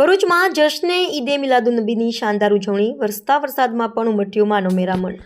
ભરૂચમાં જશ્ને ઈદે મિલાદુનબીની શાનદાર ઉજવણી. વરસતા વરસાદમાં પણ ઉમટ્યો માનો મેરામણ.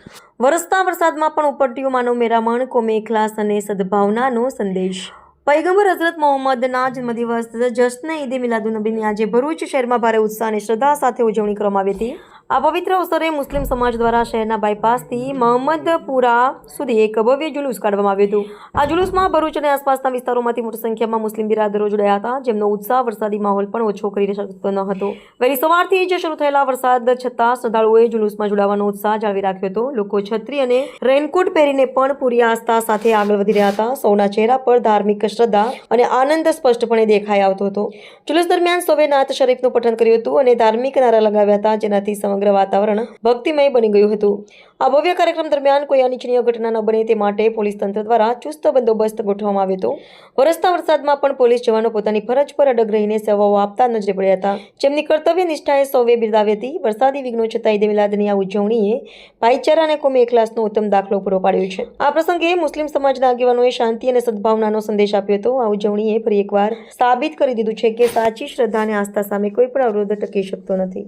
વરસતા વરસાદમાં પણ ઉપટ્યો માનો મેરામણ, કોમે ખલાસ અને સદભાવનાનો સંદેશ. પૈગંબર હઝરત મોહમ્મદના જન્મદિવસ જશ્ન ઈદે મિલાદુનબીની આજે ભરૂચ શહેરમાં ભારે ઉત્સાહ અને શ્રદ્ધા સાથે ઉજવણી કરવામાં આવી હતી. આ પવિત્ર અવસરે મુસ્લિમ સમાજ દ્વારા શહેરના બાયપાસથી મહમ્મદપુરા સુધી એક ભવ્ય જુલુસ કાઢવામાં આવ્યું હતું. આ જુલુસમાં ભરૂચ અને આસપાસના વિસ્તારોમાંથી મોટી સંખ્યામાં મુસ્લિમ બિરાદરો જોડાયા હતા. જેમનો ઉત્સાહ, વરસાદી માહોલ પણ ઓછો કરી શકતો ન હતો. વહેલી સવારથી જ શરૂ થયેલા વરસાદ છતાં શ્રદ્ધાળુઓએ જુલુસમાં જોડાવાનો ઉત્સાહ જાળવી રાખ્યો હતો. લોકો છત્રી અને રેનકોટ પહેરીને પણ પૂરી આસ્થા સાથે આગળ વધી રહ્યા હતા. સૌના ચહેરા પર ધાર્મિક શ્રદ્ધા અને આનંદ સ્પષ્ટપણે દેખાઈ આવતો હતો. જુલુસ દરમિયાન સૌએ નાથ શરીફનું પઠન કર્યું હતું અને ધાર્મિક નારા લગાવ્યા હતા. જેનાથી સમગ્ર વાતાવરણ ભક્તિમય બની ગયું હતું. આ ભવ્ય કાર્યક્રમ દરમિયાન કોઈ અનિચ્છનીય ઘટના ન બને તે માટે પોલીસ તંત્ર દ્વારા ચુસ્ત બંદોબસ્ત ગોઠવવામાં આવ્યો હતો. વરસતા વરસાદમાં પણ પોલીસ જવાનો પોતાની ફરજ પર અડગ રહીને સેવાઓ આપતા નજરે પડ્યા હતા. જેમની કર્તવ્ય નિષ્ઠાએ સૌએ બિરદાવી હતી. વરસાદી વિઘ્નો છતાં ઈદ મિલાદની આ ઉજવણીએ ભાઈચારા અને કોમી એકલાસનો ઉત્તમ દાખલો પૂરો પાડ્યો છે. આ પ્રસંગે મુસ્લિમ સમાજના આગેવાનોએ શાંતિ અને સદભાવનાનો સંદેશ આપ્યો હતો. આ ઉજવણીએ ફરી એકવાર સાબિત કરી દીધું છે કે સાચી શ્રદ્ધા અને આસ્થા સામે કોઈ પણ અવરોધ ટકી શકતો નથી.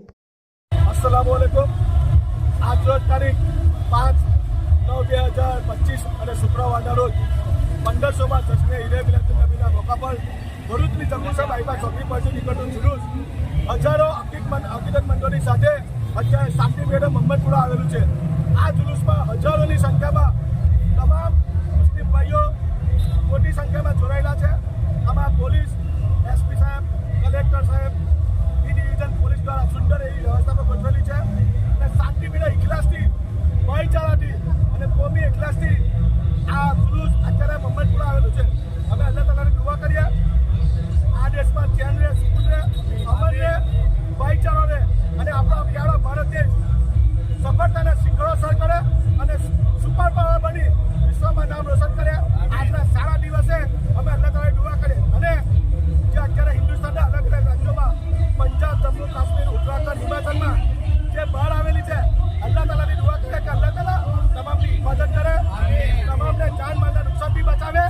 અસલામ આજ રોજ તારીખ પાંચ નવ બે હજાર પચીસ અને શુક્રવારના રોજ પંદરસોમાં જશ્ને ઈદે નબીના મોકા પર ભરૂચની જંબુસા બાઈપાસ ચોકડી પરથી નીકળતું જુલુસ હજારો હકીકત અકીદત મંડળની સાથે અત્યારે શાંતિ મેડમ મોહમ્મદપુરા આવેલું છે. આ જુલુસમાં હજારોની અને સુપર પાવર બની વિશ્વમાં નામ રોશન કરે આજના સારા દિવસે અમે અલ્લાહ તાલાની દુઆ કરીએ અને જે અત્યારે હિન્દુસ્તાનના અલગ અલગ રાજ્યોમાં પંજાબ, જમ્મુ, કાશ્મીર, ઉત્તરાખંડ, હિમાચલમાં જે બહાર આવેલી છે અલ્લાહ તાલાની દુઆ કરે કે અલ્લાહ તાલા તમામની હિફાજત કરે. તમામને જાન માલના નુકસાનથી બચાવે.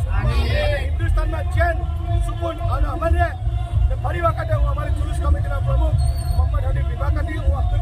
હિન્દુસ્તાનમાં ચેન સુકૂન અને અમન રહે ફરી વખતે હું અમારી જુલુસ કમિટીના પ્રમુખ, મોહમ્મદ હની વિભાગ હતી, હું અબ્દુલ